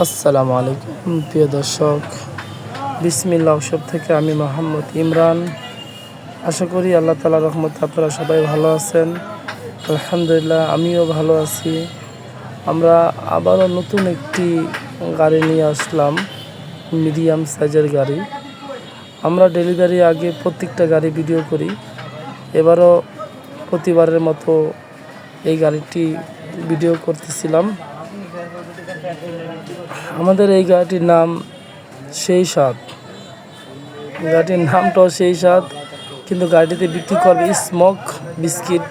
আসসালামু আলাইকুম, প্রিয় দর্শক। বিসমিল্লা উৎসব থেকে আমি মোহাম্মদ ইমরান। আশা করি আল্লাহ তালা রহমতে আপনারা সবাই ভালো আছেন। আলহামদুলিল্লাহ, আমিও ভালো আছি। আমরা আবারও নতুন একটি গাড়ি নিয়ে আসলাম, মিডিয়াম সাইজের গাড়ি। আমরা ডেলিভারি আগে প্রত্যেকটা গাড়ি ভিডিও করি। এবারও প্রতিবারের মতো এই গাড়িটি ভিডিও করতেছিলাম। আমাদের এই গাড়িটির নাম সেই সাত গাড়িটির নামটাও সেই সাত কিন্তু গাড়িটিতে বিক্রি করবে স্মোক, বিস্কিট,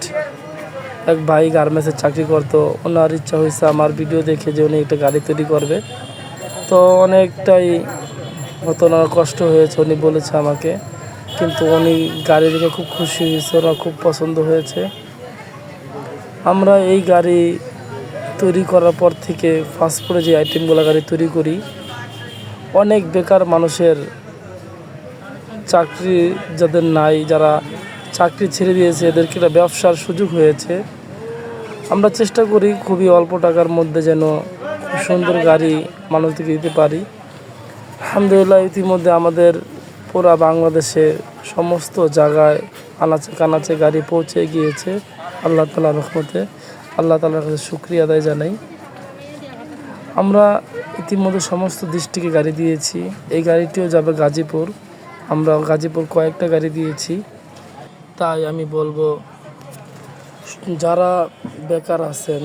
এক ভাই গার্মেন্টসের চাকরি করতো। ওনার ইচ্ছা হয়েছে আমার ভিডিও দেখে যে উনি একটা গাড়ি তৈরি করবে। তো অনেকটাই হতো না কষ্ট হয়েছে, উনি বলেছে আমাকে। কিন্তু উনি গাড়ি দেখে খুব খুশি হয়েছে, ওনার খুব পছন্দ হয়েছে। আমরা এই গাড়ি তৈরি করার পর থেকে ফাস্টফুডে যে আইটেমগুলো গাড়ি তৈরি করি, অনেক বেকার মানুষের চাকরি যাদের নাই, যারা চাকরি ছেড়ে দিয়েছে, এদেরকে একটা ব্যবসার সুযোগ হয়েছে। আমরা চেষ্টা করি খুবই অল্প টাকার মধ্যে যেন সুন্দর গাড়ি মানুষদেরকে দিতে পারি। আলহামদুলিল্লাহ, ইতিমধ্যে আমাদের পুরা বাংলাদেশে সমস্ত জায়গায় আনাচে কানাচে গাড়ি পৌঁছে গিয়েছে, আল্লাহ তালা রহমতে। আল্লাহ তালার কাছে শুক্রিয়া আদায় জানাই। আমরা ইতিমধ্যে সমস্ত ডিস্ট্রিক্টে গাড়ি দিয়েছি। এই গাড়িটিও যাবে গাজীপুর। আমরা গাজীপুর কয়েকটা গাড়ি দিয়েছি। তাই আমি বলব, যারা বেকার আছেন,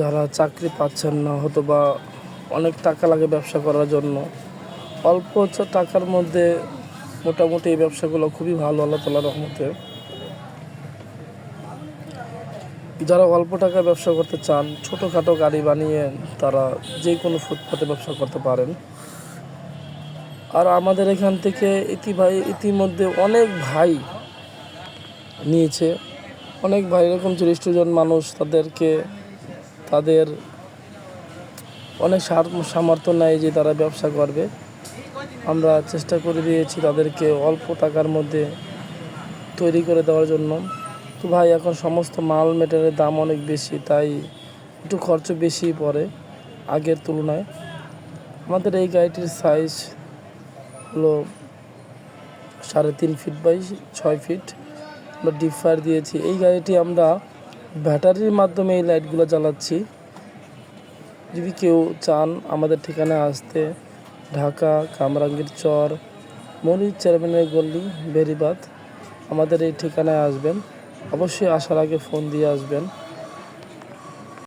যারা চাকরি পাচ্ছেন না হয়তো বা অনেক টাকা লাগে ব্যবসা করার জন্য। অল্প টাকার মধ্যে মোটামুটি এই ব্যবসাগুলো খুবই ভালো, আল্লাহ তালা রহমতে। যারা অল্প টাকা ব্যবসা করতে চান, ছোটোখাটো গাড়ি বানিয়ে তারা যে কোনো ফুটপাতে ব্যবসা করতে পারেন। আর আমাদের এখান থেকে ইতি ভাই, ইতিমধ্যে অনেক ভাই নিয়েছে। অনেক ভাই, এরকম চল্লিশ জন মানুষ তাদেরকে, তাদের অনেক সামর্থ্য নেয় যে তারা ব্যবসা করবে। আমরা চেষ্টা করে দিয়েছি তাদেরকে অল্প টাকার মধ্যে তৈরি করে দেওয়ার জন্য। তো ভাই, এখন সমস্ত মাল মেটেরিয়ালের দাম অনেক বেশি, তাই একটু খরচ বেশি পড়ে আগের তুলনায়। আমাদের এই গাড়িটির সাইজ হলো সাড়ে তিন ফিট বাই ছয় ফিট আমরা ডিপ ফায়ার দিয়েছি। এই গাড়িটি আমরা ব্যাটারির মাধ্যমে এই লাইটগুলো জ্বালাচ্ছি। যদি কেউ চান আমাদের ঠিকানায় আসতে, ঢাকা, কামরাঙ্গীর চর, মনির চেয়ারম্যানের গল্লি বেরিবাদ আমাদের এই ঠিকানায় আসবেন। অবশ্যই আসার আগে ফোন দিয়ে আসবেন।